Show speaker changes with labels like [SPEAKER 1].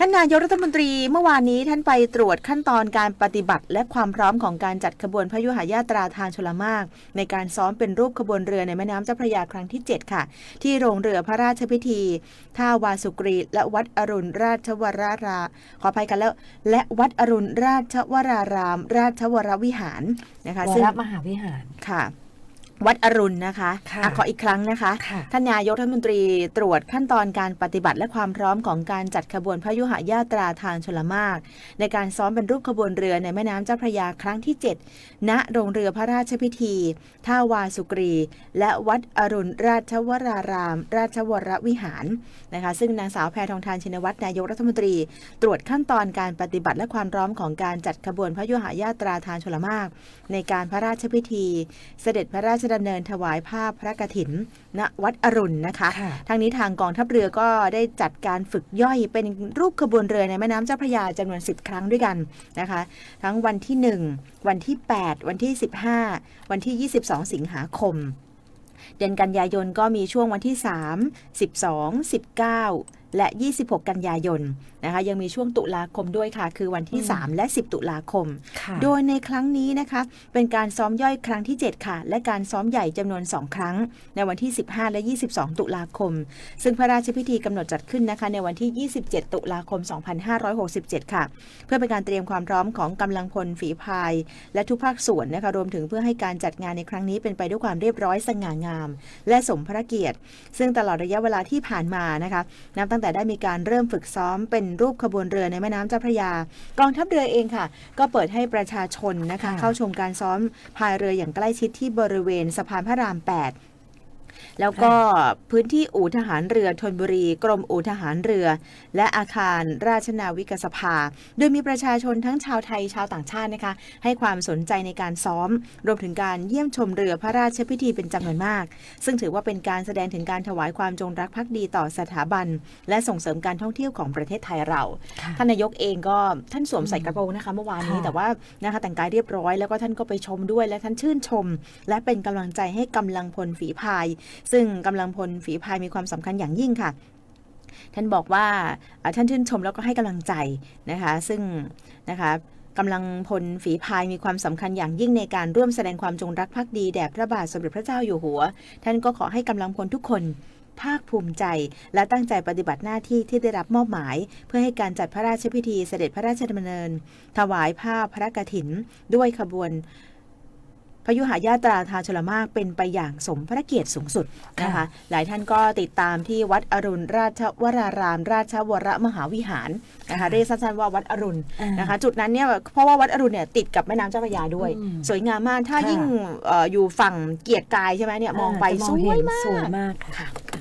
[SPEAKER 1] ท่านนายกรัฐมนตรีเมื่อวานนี้ท่านไปตรวจขั้นตอนการปฏิบัติ และความพร้อมของการจัดขบวนพยุหายาตราทางชลมาก ในการซ้อมเป็นรูปขบวนเรือในแม่น้ำเจ้าพระยาครั้งที่ 7 ค่ะ ที่โรงเรือพระราชพิธี ท่าวาสุกรีและวัดอรุณราชวรารามขออภัยกันแล้ว และวัดอรุณราชวราราม ราชวรวิหารนะคะ
[SPEAKER 2] ว
[SPEAKER 1] ซึ่ง
[SPEAKER 2] รมหาวิหาร
[SPEAKER 1] ค่ะ วัดอรุณนะคะ
[SPEAKER 2] ค่ะ
[SPEAKER 1] อะขออีกครั้งนะคะ
[SPEAKER 2] ค่ะ
[SPEAKER 1] ท่านนายกรัฐมนตรีตรวจขั้นตอนการปฏิบัติและความพร้อมของการจัดขบวนพยุหายาตราทางชลมาก ในการซ้อมเป็นรูปขบวนเรือในแม่น้ำเจ้าพระยาครั้งที่ 7 ณโรงเรือพระราชพิธี ท่าวาสุกรี และวัดอรุณราชวราราม ราชวรวิหารนะคะซึ่งนางสาวแพทองทานชินวัตรนายกรัฐมนตรี ตรวจขั้นตอนการปฏิบัติและความพร้อมของการจัดขบวนพยุหายาตราทางชลมาก ในการพระราชพิธี เสด็จพระราชดำเนินถวายภาพพระกฐินณวัดอรุณนะคะ
[SPEAKER 2] ค่ะ
[SPEAKER 1] ทางนี้ทางกองทัพเรือก็ได้จัดการฝึกย่อยเป็นรูปขบวนเรือในแม่น้ำเจ้าพระยาจำนวน 10 ครั้งด้วยกันนะคะ ทั้งวันที่ 1 วันที่ 8 วันที่ 15 วันที่ 22 สิงหาคม เดือนกันยายนก็มีช่วงวันที่ 3 12 19 และ 26 กันยายนนะคะยังมีช่วงตุลาคมด้วยค่ะ คือวันที่
[SPEAKER 2] อืม
[SPEAKER 1] 3และ 10 ตุลาคม
[SPEAKER 2] ค่ะ
[SPEAKER 1] โดยในครั้งนี้นะคะเป็นการซ้อมย่อยครั้งที่ 7 ค่ะ และการซ้อมใหญ่จำนวน 2 ครั้ง ในวันที่ 15 และ 22 ตุลาคม ซึ่งพระราชพิธีกำหนดจัดขึ้นนะคะ ในวันที่ 27 ตุลาคม 2567 ค่ะ เพื่อเป็นการเตรียมความพร้อมของกำลังพลฝีพาย และทุกภาคส่วนนะคะรวมถึงเพื่อให้การจัดงานในครั้งนี้เป็นไปด้วยความเรียบร้อยสง่างาม และสมพระเกียรติ ซึ่งตลอดระยะเวลาที่ผ่านมานะคะนับตั้งแต่ได้มีการเริ่มฝึกซ้อมเป็นรูปขบวนเรือในแม่น้ำเจ้าพระยา กองทัพเรือเองค่ะ ก็เปิดให้ประชาชนนะคะ
[SPEAKER 2] ค่ะ
[SPEAKER 1] เข้าชมการซ้อมพายเรืออย่างใกล้ชิดที่บริเวณสะพานพระราม 8 แล้วก็พื้นที่อู่ทหารเรือธนบุรี กรมอู่ทหารเรือ และอาคารราชนาวิกสภา โดยมีประชาชนทั้งชาวไทยชาวต่างชาตินะคะให้ความสนใจในการซ้อม รวมถึงการเยี่ยมชมเรือพระราชพิธีเป็นจำนวนมาก ซึ่งถือว่าเป็นการแสดงถึงการถวายความจงรักภักดีต่อสถาบัน และส่งเสริมการท่องเที่ยวของประเทศไทยเรา
[SPEAKER 2] ค่ะ
[SPEAKER 1] ท่านนายกเองก็ท่านสวมใส่กระโปรงนะคะเมื่อวานนี้
[SPEAKER 2] ค่ะ
[SPEAKER 1] แต่ว่านะคะแต่งกายเรียบร้อยแล้วก็ท่านก็ไปชมด้วยและท่านชื่นชม และเป็นกำลังใจให้กำลังพลฝีพายซึ่งกำลังพลฝีพายมีความสำคัญอย่างยิ่งค่ะท่านบอกว่าท่านชื่นชมแล้วก็ให้กำลังใจนะคะ ซึ่งนะคะกำลังพลฝีพายมีความสำคัญอย่างยิ่งในการร่วมแสดงความจงรักภักดีแด่พระบาทสมเด็จพระเจ้าอยู่หัว ท่านก็ขอให้กำลังพลทุกคนภาคภูมิใจ และตั้งใจปฏิบัติหน้าที่ที่ได้รับมอบหมาย เพื่อให้การจัดพระราชพิธีเสด็จพระราชดำเนิน ถวายผ้าพระกฐิน ด้วยขบวน พยุหายาตราทางชลมากเป็นไปอย่างสมพระเกียรติสูงสุดนะคะ
[SPEAKER 2] ค่ะ
[SPEAKER 1] หลายท่านก็ติดตามที่วัดอรุณราชวราราม ราชวรมหาวิหารนะคะเรียกสั้นๆว่าวัดอรุณ
[SPEAKER 2] อ่า
[SPEAKER 1] นะคะ จุดนั้นเนี่ยเพราะว่าวัดอรุณเนี่ยติดกับแม่น้ำเจ้าพระยาด้วย
[SPEAKER 2] อืม
[SPEAKER 1] สวยงามมากถ้า
[SPEAKER 2] ค่ะ
[SPEAKER 1] ยิ่งเอ่ออยู่ฝั่งเกียรติกายใช่ไหมเนี่ยมองไป
[SPEAKER 2] จะ
[SPEAKER 1] ส
[SPEAKER 2] เห็
[SPEAKER 1] วย
[SPEAKER 2] น
[SPEAKER 1] มาก
[SPEAKER 2] สวยมากค่ะ